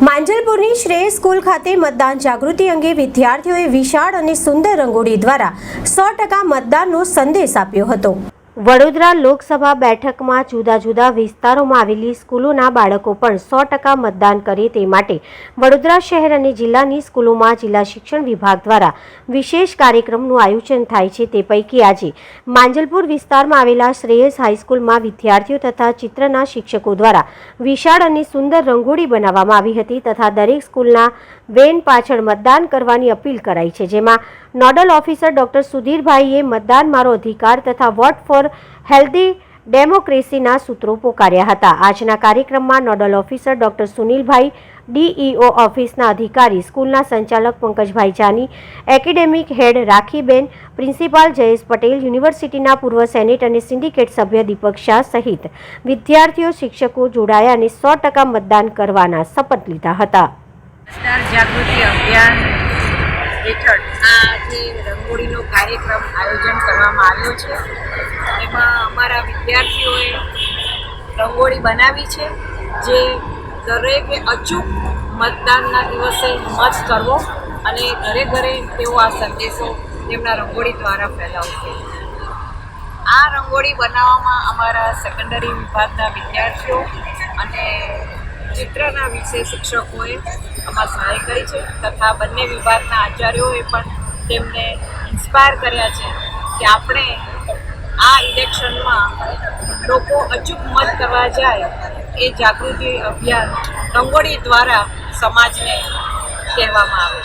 માંજલપુરની શ્રેય સ્કૂલ ખાતે મતદાન જાગૃતિ અંગે વિદ્યાર્થીઓએ વિશાળ અને સુંદર રંગોળી દ્વારા સો ટકા મતદાનનો સંદેશ આપ્યો હતો. વડોદરા લોકસભા બેઠકમાં જુદા જુદા વિસ્તારોમાં આવેલી સ્કૂલોના બાળકો પણ સો ટકા મતદાન કરે તે માટે વડોદરા શહેર અને જિલ્લાની સ્કૂલોમાં જિલ્લા શિક્ષણ વિભાગ દ્વારા વિશેષ કાર્યક્રમનું આયોજન થાય છે તે પૈકી આજે માંજલપુર વિસ્તારમાં આવેલા શ્રેયસ હાઈસ્કૂલમાં વિદ્યાર્થીઓ તથા ચિત્રના શિક્ષકો દ્વારા વિશાળ અને સુંદર રંગોળી બનાવવામાં આવી હતી તથા દરેક સ્કૂલના વેન પાછળ મતદાન કરવાની અપીલ કરાઈ છે જેમાં નોડલ ઓફિસર ડોક્ટર સુધીરભાઈએ મતદાન મારો અધિકાર તથા વોટ ફોર હેલ્ધી ડેમોક્રેસીના સૂત્રો પોકાર્યા હતા. આજના કાર્યક્રમમાં nodal officer doctor Sunilbhai, DEO ઓફિસના અધિકારી, સ્કૂલના સંચાલક Pankajbhai Jani, academic head Rakhiben, principal Jayesh Patel, યુનિવર્સિટીના પૂર્વ સેનેટ અને સિન્ડિકેટ સભ્ય દીપક શાહ સહિત વિદ્યાર્થીઓ, શિક્ષકો જોડાયા અને સો ટકા મતદાન કરવાના શપથ લીધા હતા. હેઠળ આ જે રંગોળીનો કાર્યક્રમ આયોજન કરવામાં આવ્યો છે. એમાં અમારા વિદ્યાર્થીઓએ રંગોળી બનાવી છે, જે દરેકે અચૂક મતદાનના દિવસે મત કરવો અને ઘરે ઘરે તેઓ આ સંદેશો તેમના રંગોળી દ્વારા ફેલાવશે. આ રંગોળી બનાવવામાં અમારા સેકન્ડરી વિભાગના વિદ્યાર્થીઓ અને ચિત્રના વિષય શિક્ષકોએ આમાં સહાય કરી છે તથા બંને વિભાગના આચાર્યોએ પણ તેમને ઇન્સ્પાયર કર્યા છે કે આપણે ઇલેક્શનમાં લોકો અચૂક મત કરવા જાય એ જાગૃતિ અભિયાન રંગોળી દ્વારા સમાજને કહેવામાં આવે